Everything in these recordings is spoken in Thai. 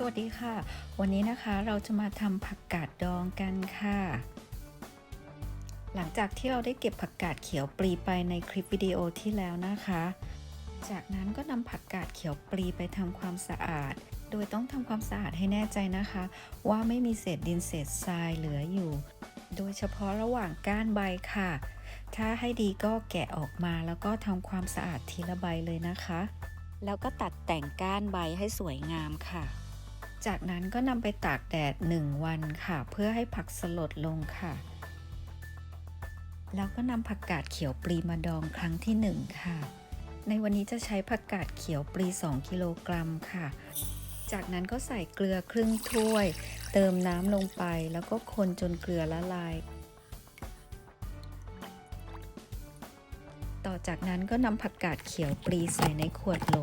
สวัสดีค่ะ วันนี้นะคะเราจะมาทำผักกาดดองกันค่ะ หลังจากที่เราได้เก็บผักกาดเขียวปลีไปในคลิปวิดีโอที่แล้วนะคะ จากนั้นก็นำผักกาดเขียวปลีไปทำความสะอาด โดยต้องทำความสะอาดให้แน่ใจนะคะ ว่าไม่มีเศษดินเศษทรายเหลืออยู่ โดยเฉพาะระหว่างก้านใบค่ะ ถ้าให้ดีก็แกะออกมาแล้วก็ทำความสะอาดทีละใบเลยนะคะแล้วก็ตัดแต่งก้านใบให้สวยงามค่ะ จากนั้นก็นำไปตากแดด 1 วันค่ะ เพื่อให้ผักสลดลงค่ะ แล้วก็นำผักกาดเขียวปลีมาดองครั้งที่ 1 ค่ะ ในวันนี้จะใช้ผักกาดเขียวปลี 2 กิโลกรัมค่ะ จากนั้นก็ใส่เกลือครึ่งถ้วย เติมน้ำลงไปแล้วก็คนจนเกลือละลาย ต่อจากนั้นก็นำผักกาดเขียวปลีใส่ในขวดโหล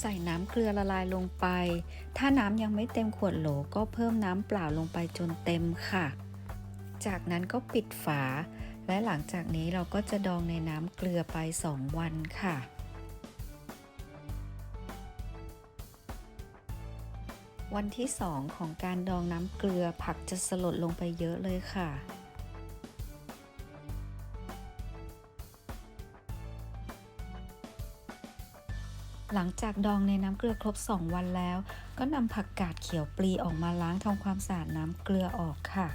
ใส่น้ำเกลือละลายลงไป ถ้าน้ำยังไม่เต็มขวดโหลก็เพิ่มน้ำเปล่าลงไปจนเต็มค่ะ จากนั้นก็ปิดฝา และหลังจากนี้เราก็จะดองในน้ำเกลือไป 2 วันค่ะวันที่ 2 ของการดองน้ำเกลือผักจะสลดลงไปเยอะเลยค่ะ หลังจากดองในน้ำเกลือครบ 2 วันแล้ว ก็นำผักกาดเขียวปลีออกมาล้างทำความสะอาดน้ำเกลือออกค่ะ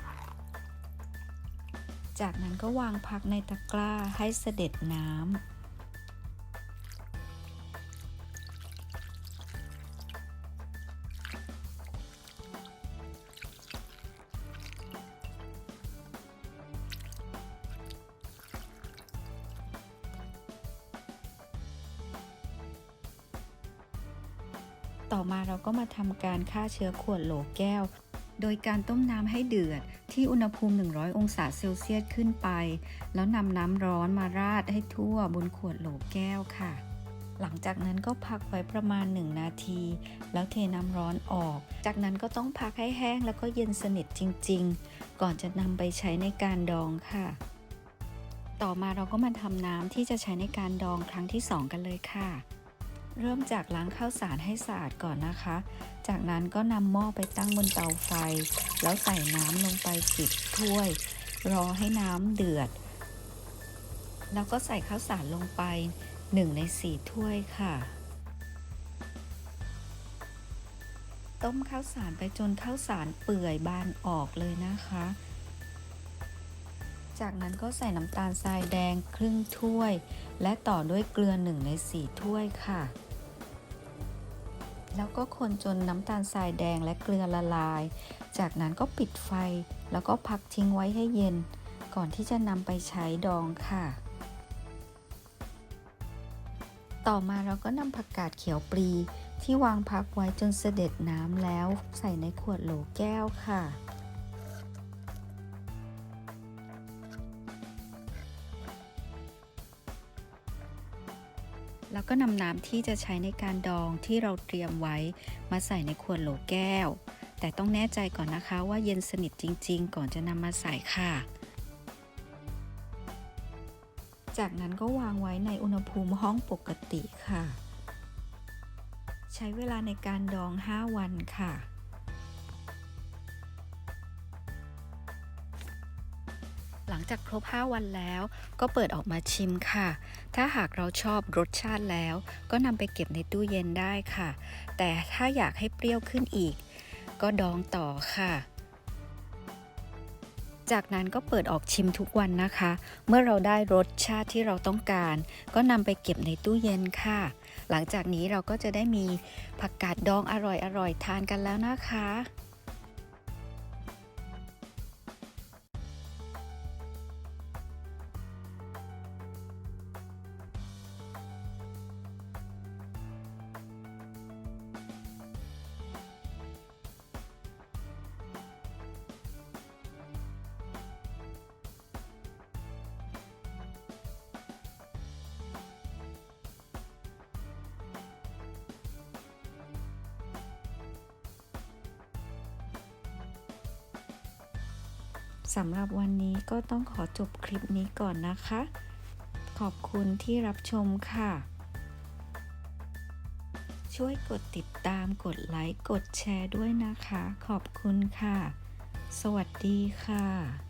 จากนั้นก็วางผักในตะกร้าให้เสด็จน้ำ ต่อมาเราก็มาทำการฆ่าเชื้อขวดโหลแก้ว โดยการต้มน้ำให้เดือดที่อุณหภูมิ 100 องศาเซลเซียสขึ้นไป แล้วนำน้ำร้อนมาราดให้ทั่วบนขวดโหลแก้วค่ะ หลังจากนั้นก็พักไว้ประมาณ 1 นาที แล้วเทน้ำร้อนออก จากนั้นก็ต้องพักให้แห้งแล้วก็เย็นสนิทจริง ๆ ก่อนจะนำไปใช้ในการดองค่ะ ต่อมาเราก็มาทำน้ำที่จะใช้ในการดองครั้งที่ 2 กันเลยค่ะ เริ่มจากล้างข้าวสารให้สะอาดก่อนนะคะ จากนั้นก็นำหม้อไปตั้งบนเตาไฟ แล้วใส่น้ำลงไปสิบถ้วย รอให้น้ำเดือด แล้วก็ใส่ข้าวสารลงไป1ใน4ถ้วยค่ะ ต้มข้าวสารไปจนข้าวสารเปื่อยบานออกเลยนะคะ จากนั้นก็ใส่น้ำตาลทรายแดงครึ่งถ้วย และต่อด้วยเกลือ1ใน4ถ้วยค่ะ แล้วก็คนจนน้ำตาลทรายแดงและเกลือละลาย จากนั้นก็ปิดไฟ แล้วก็พักทิ้งไว้ให้เย็น ก่อนที่จะนำไปใช้ดองค่ะ ต่อมาเราก็นำผักกาดเขียวปลีที่วางพักไว้จนเสด็จน้ำแล้ว ใส่ในขวดโหลแก้วค่ะ แล้วก็นำน้ำที่จะใช้ในการดองที่เราเตรียมไว้ มาใส่ในขวดโหลแก้ว แต่ต้องแน่ใจก่อนนะคะว่าเย็นสนิทจริง ๆ ก่อนจะนำมาใส่ค่ะ จากนั้นก็วางไว้ในอุณหภูมิห้องปกติค่ะ ใช้เวลาในการดอง 5 วันค่ะ จากครบ 5 วันแล้ว ก็เปิดออกมาชิมค่ะ ถ้าหากเราชอบรสชาติแล้ว ก็นำไปเก็บในตู้เย็นได้ค่ะ แต่ถ้าอยากให้เปรี้ยวขึ้นอีก ก็ดองต่อค่ะ จากนั้นก็เปิดออกชิมทุกวันนะคะ เมื่อเราได้รสชาติที่เราต้องการ ก็นำไปเก็บในตู้เย็นค่ะ หลังจากนี้เราก็จะได้มีผักกาดดองอร่อยๆทานกันแล้วนะคะ สำหรับวันนี้ก็ต้องขอจบคลิปนี้ก่อนนะคะ ขอบคุณที่รับชมค่ะ ช่วยกดติดตามกดไลค์ กดแชร์ด้วยนะคะ ขอบคุณค่ะ สวัสดีค่ะ